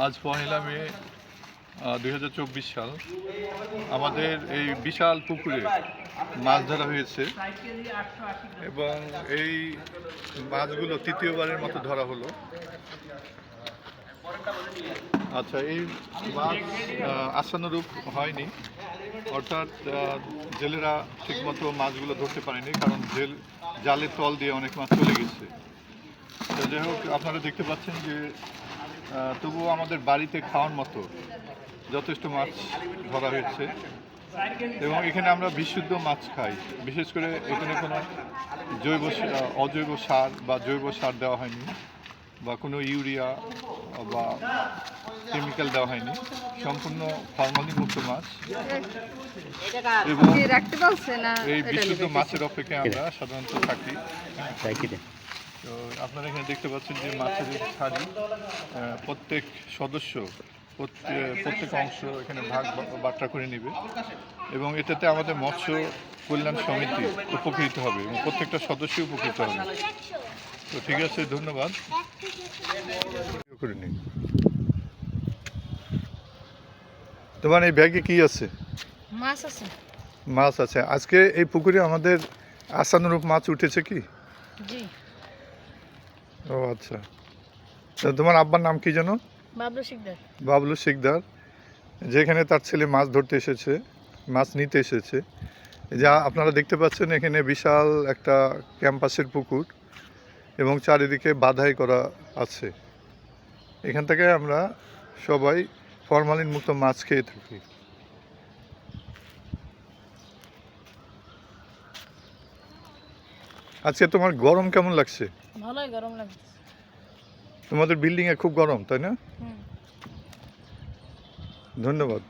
আজ পহেলা মে দু হাজার চব্বিশ সাল। আমাদের এই বিশাল পুকুরে মাছ ধরা হয়েছে এবং এই মাছগুলো তৃতীয়বারের মতো ধরা হলো। আচ্ছা এই মাছ আশানুরূপ হয়নি। অর্থাৎ জেলেরা ঠিকমতো মাছগুলো ধরতে পারেনি কারণ জেল জালের তল দিয়ে অনেক মাছ চলে গেছে। যাই হোক, আপনারা দেখতে পাচ্ছেন যে তবুও আমাদের বাড়িতে খাওয়ার মতো যথেষ্ট মাছ ধরা হয়েছে। এবং এখানে আমরা বিশুদ্ধ মাছ খাই। বিশেষ করে এখানে কোনো জৈব অজৈব সার বা জৈব সার দেওয়া হয়নি বা কোনো ইউরিয়া বা কেমিক্যাল দেওয়া হয়নি। সম্পূর্ণ ফর্মালিন মুক্ত মাছ। এবং এই বিশুদ্ধ মাছের অপেক্ষায় আমরা সাধারণত থাকি। তো আপনারা এখানে দেখতে পাচ্ছেন যে মাছের শাড়ি প্রত্যেক সদস্য প্রত্যে- প্রত্যেক অংশ এখানে ভাগ বাট্টা করে নেবে। এবং এটাতে আমাদের মৎস্য কল্যাণ সমিতি উপকৃত হবে এবং প্রত্যেকটা সদস্য উপকৃত হবে। তো ঠিক আছে ধন্যবাদ। করে নিন। তোমার এই ব্যাগে কি আছে? মাছ আছে। মাছ আছে। আজকে এই পুকুরে আমাদের আশানুরূপ মাছ উঠেছে কি? জি। ও আচ্ছা। তা তোমার আব্বার নাম কি যেন? বাবলু শিকদার। বাবলু শিকদার। যেখানে তার ছেলে মাছ ধরতে এসেছে মাছ নিতে এসেছে। যা আপনারা দেখতে পাচ্ছেন এখানে বিশাল একটা ক্যাম্পাসের পুকুর এবং চারিদিকে বাধাই করা আছে। এখান থেকে আমরা সবাই ফরমালিন মুক্ত মাছ খেয়ে থাকি। আজকে তোমার গরম কেমন লাগছে? ভালোই গরম লাগছে। তোমাদের বিল্ডিংয়ে খুব গরম তাই না? হুম। ধন্যবাদ।